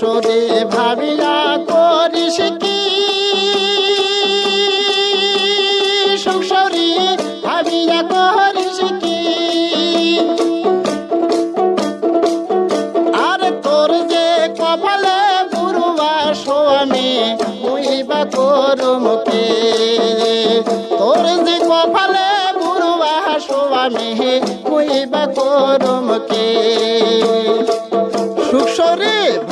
সুখসরে ভাবিয়া করিস কি? সুখসরে ভাবিয়া করিস কি? আর তোর যে কপালে বুড়ুয়া স্বামী মুইবা করুম কে তোর যে কপালে স্বামী মুইবা করুম কে সুখসরে ভাবিয়া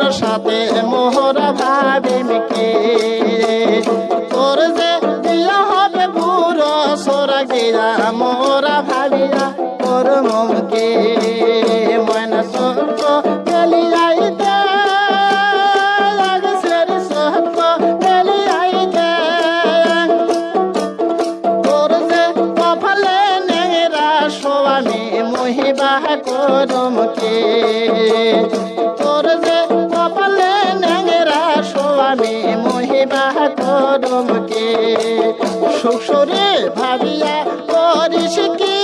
বুড়ো সাথে মোহরা ভাবিমকে তোর যে বিয়া হবে পুরো সোরা গিয়া মোরা ভাবিয়া মহিবা করম শ্বশুরে ভাবিয়া করিস কি?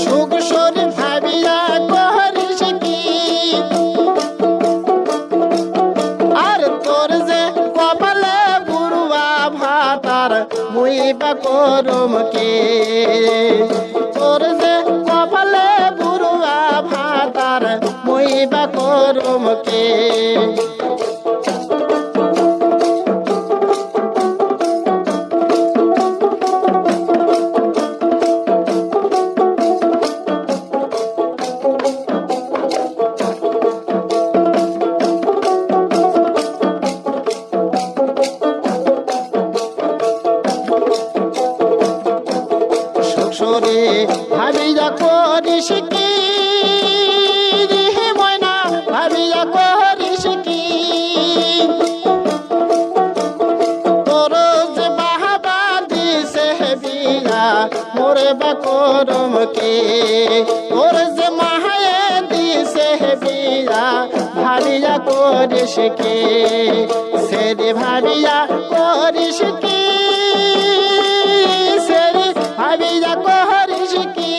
সুখ সরে ভাবিয়া করিস কি? আর তোর যে মুইবা করম কে শ্বশুরে ভাবিয়া করিস কি? করম কে? তোর যে মাহায়ে দিছে বিয়া ভাবিয়া করিস কে? সেরে ভাবিয়া করিস কি? সেরে ভাবিয়া করিস কি?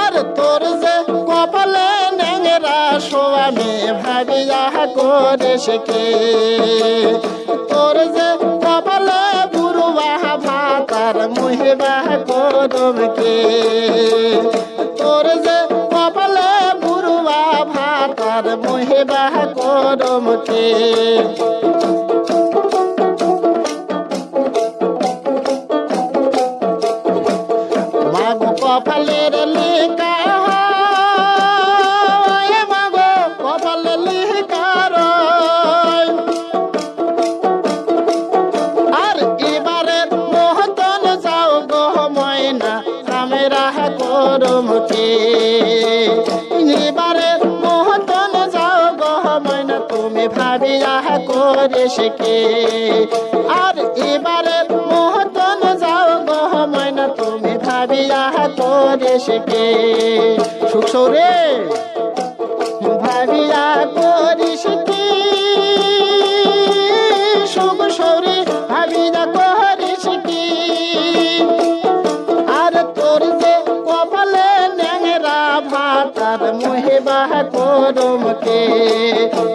আর তোর যে কপালে নেংরা স্বামী ভাবিয়া করিস কে? তোর যে ভাতার মুহিবা করম কে? তোর যে কপালে বুড়ুয়া ভাতার মুহিবা করম ময়না কামেরা করম কে? এবারে মোহতন যাও গো ময়না, তুমি ভাবিয়া করিস কে? আর এবারে মোহতন যাও গো ময়না, তুমি ভাবিয়া করিস কে? সুখসরে ভাবিয়া করিস কে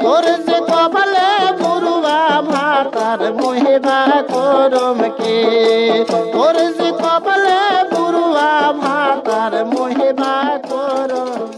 তোর যে কপালে পুরুয়া ভাতার মহিবা করমকে তোর যে কপালে পুরুয়া ভাতার মহিবা করম